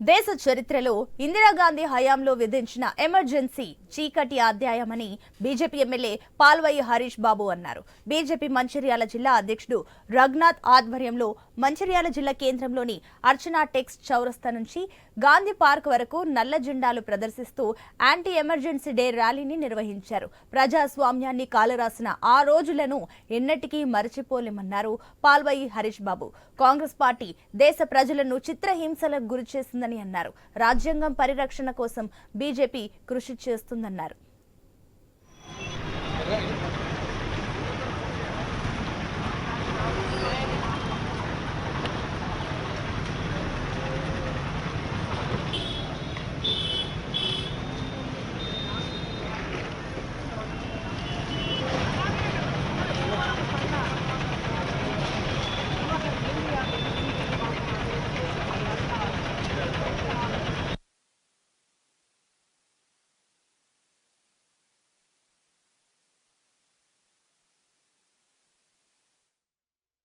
దేశ చరిత్రలో ఇందిరాగాంధీ హయాంలో విధించిన ఎమర్జెన్సీ చీకటి అధ్యాయమని బీజేపీ ఎమ్మెల్యే పాల్వయి హరీష్ బాబు అన్నారు. బీజేపీ మంచిర్యాల జిల్లా అధ్యక్షుడు రఘునాథ్ ఆధ్వర్యంలో మంచిర్యాల జిల్లా కేంద్రంలోని అర్చనా టెక్స్ చౌరస్తా నుంచి గాంధీ పార్క్ వరకు నల్ల జెండాలు ప్రదర్శిస్తూ యాంటీ ఎమర్జెన్సీ డే ర్యాలీని నిర్వహించారు. ప్రజాస్వామ్యాన్ని కాలరాసిన ఆ రోజులను ఎన్నటికీ మరచిపోలేమన్నారు పాల్వయి హరీష్ బాబు. కాంగ్రెస్ పార్టీ దేశ ప్రజలను చిత్రహింసలకు గురి చేస్తుందని అన్నారు. రాజ్యాంగం పరిరక్షణ కోసం బీజేపీ కృషి చేస్తుందన్నారు.